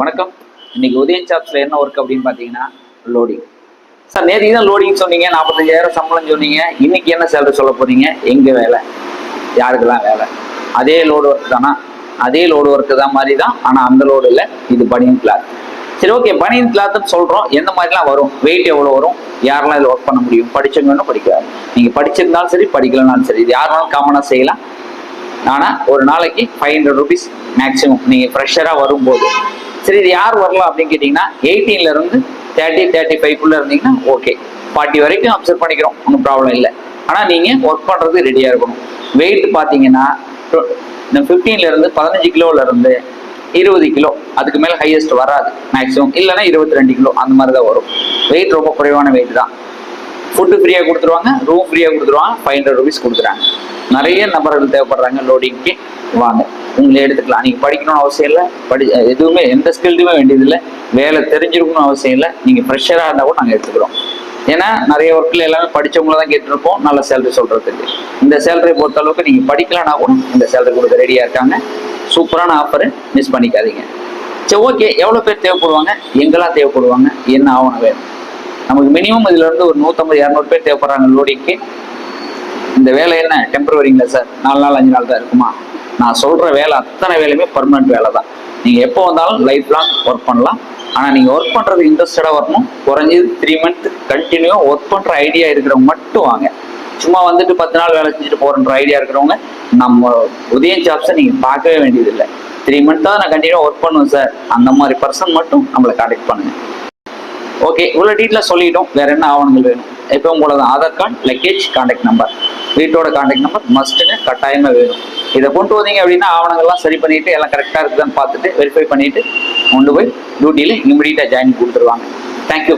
வணக்கம். இன்னைக்கு உதயம் சாப்ஸ்ல என்ன ஒர்க் அப்படின்னு பார்த்தீங்கன்னா லோடிங் சார் நேற்று தான் லோடிங் சொன்னீங்க நாற்பத்தஞ்சாயிரம் சம்பளம் சொன்னீங்க. இன்னைக்கு என்ன சேலரி சொல்ல போறீங்க? எங்க வேலை? யாருக்கெல்லாம் வேலை? அதே லோடு ஒர்க் தானா? அதே லோடு ஒர்க் தான் மாதிரி தான் ஆனால் அந்த லோடு இல்லை. இது பனியன் கிளாத் சரி ஓகே பனியன் கிளாத்னு சொல்கிறோம் எந்த மாதிரிலாம் வரும்? வெயிட் எவ்வளோ வரும்? யாரெல்லாம் இதில் ஒர்க் பண்ண முடியும்? படிச்சவங்க ஒன்றும் படிக்காது நீங்கள் படிச்சிருந்தாலும் சரி படிக்கலனாலும் சரி இது யார் வேணாலும் காமனாக செய்யலாம். ஆனால் ஒரு நாளைக்கு ஃபைவ் ஹண்ட்ரட் ருபீஸ் மேக்ஸிமம் நீங்கள் ஃப்ரெஷராக வரும்போது. சரி இது யார் வரலாம் அப்படின்னு கேட்டிங்கன்னா எயிட்டீன்ல இருந்து தேர்ட்டி தேர்ட்டி ஃபைவ்க்குள்ளே இருந்தீங்கன்னா ஓகே ஃபார்ட்டி வரைக்கும் அப்சர்வ் பண்ணிக்கிறோம் ஒன்றும் ப்ராப்ளம் இல்லை. ஆனால் நீங்கள் ஒர்க் பண்ணுறது ரெடியாக இருக்கணும். வெயிட் பார்த்தீங்கன்னா டு- இந்த 15 ல இருந்து பதினஞ்சு கிலோவில் இருந்து இருபது கிலோ அதுக்கு மேலே ஹையஸ்ட் வராது மேக்ஸிமம் இல்லைன்னா இருபத்தி ரெண்டு கிலோ அந்த மாதிரி தான் வரும். வெயிட் ரொம்ப குறைவான வெயிட் தான். ஃபுட்டு ஃப்ரீயாக கொடுத்துருவாங்க ரூம் ஃப்ரீயாக கொடுத்துருவாங்க ஃபைவ் ஹண்ட்ரட் ருபீஸ் கொடுக்குறாங்க. நிறைய நபர்கள் தேவைப்படுறாங்க லோடிங்க்கு வாங்க. நீங்களே எடுத்துக்கலாம். நீங்கள் படிக்கணும்னு அவசியம் இல்லை. படி எதுவுமே எந்த ஸ்கில்டுமே வேண்டியதில்லை. வேலை தெரிஞ்சிருக்கணும்னு அவசியம் இல்லை. நீங்கள் ஃப்ரெஷராக இருந்தால் கூட நாங்கள் எடுத்துக்கிறோம். ஏன்னா நிறைய ஒர்க்கில் எல்லாமே படிச்சவங்கள தான் கேட்டிருப்போம். நல்ல சேலரி சொல்கிறதுக்கு இந்த சேலரி பொறுத்த அளவுக்கு நீங்கள் படிக்கலனா கூட இந்த சேலரி கொடுக்க ரெடியாக இருக்காங்க. சூப்பரான ஆஃபரு மிஸ் பண்ணிக்காதீங்க. சரி ஓகே எவ்வளோ பேர் தேவைப்படுவாங்க? எங்கெல்லாம் தேவைப்படுவாங்க? என்ன ஆவணம் வேணும்? நமக்கு மினிமம் இதுலேருந்து ஒரு நூற்றம்பது இரநூறு பேர் தேவைப்படுறாங்க லோடிக்கு இந்த வேலை என்ன? டெம்பரவரிங்களா சார் நாலு நாள் அஞ்சு நாள் தான் இருக்குமா? நான் சொல்ற வேலை அத்தனை வேலையுமே பர்மனெண்ட் வேலை தான் நீங்க எப்போ வந்தாலும் லைஃப் லாங் ஒர்க் பண்ணலாம். ஆனா நீங்க ஒர்க் பண்றது இன்ட்ரெஸ்டடா வரணும். குறைஞ்சது த்ரீ மந்த் கண்டினியூவா ஒர்க் பண்ற ஐடியா இருக்கிறவங்க மட்டும் வாங்க. சும்மா வந்துட்டு பத்து நாள் வேலை செஞ்சுட்டு போறன்ற ஐடியா இருக்கிறவங்க நம்ம உதயம் ஜாப்ஸை நீங்க பார்க்கவே வேண்டியதில்லை. த்ரீ மந்த்தாக நான் கண்டினியூ ஒர்க் பண்ணுவேன் சார் அந்த மாதிரி பர்சன் மட்டும் நம்மளை கான்டாக்ட் பண்ணுங்க. ஓகே இவ்வளோ டீட்டெயிலாக சொல்லிட்டோம் வேற என்ன ஆவணங்கள் வேணும்? எப்பவும் உங்களோட Aadhaar card luggage contact number வீட்டோட கான்டாக்ட் நம்பர் மஸ்ட்டுங்க கட்டாயமாக வேணும். இதை கொண்டு வந்தீங்க அப்படின்னா ஆவணங்கள்லாம் சரி பண்ணிட்டு எல்லாம் கரெக்டாக இருக்குதான்னு பார்த்துட்டு வெரிஃபை பண்ணிட்டு கொண்டு போய் டியூட்டியில் இமிடியட்டாக ஜாயின் கொடுத்துருவாங்க. தேங்க்யூ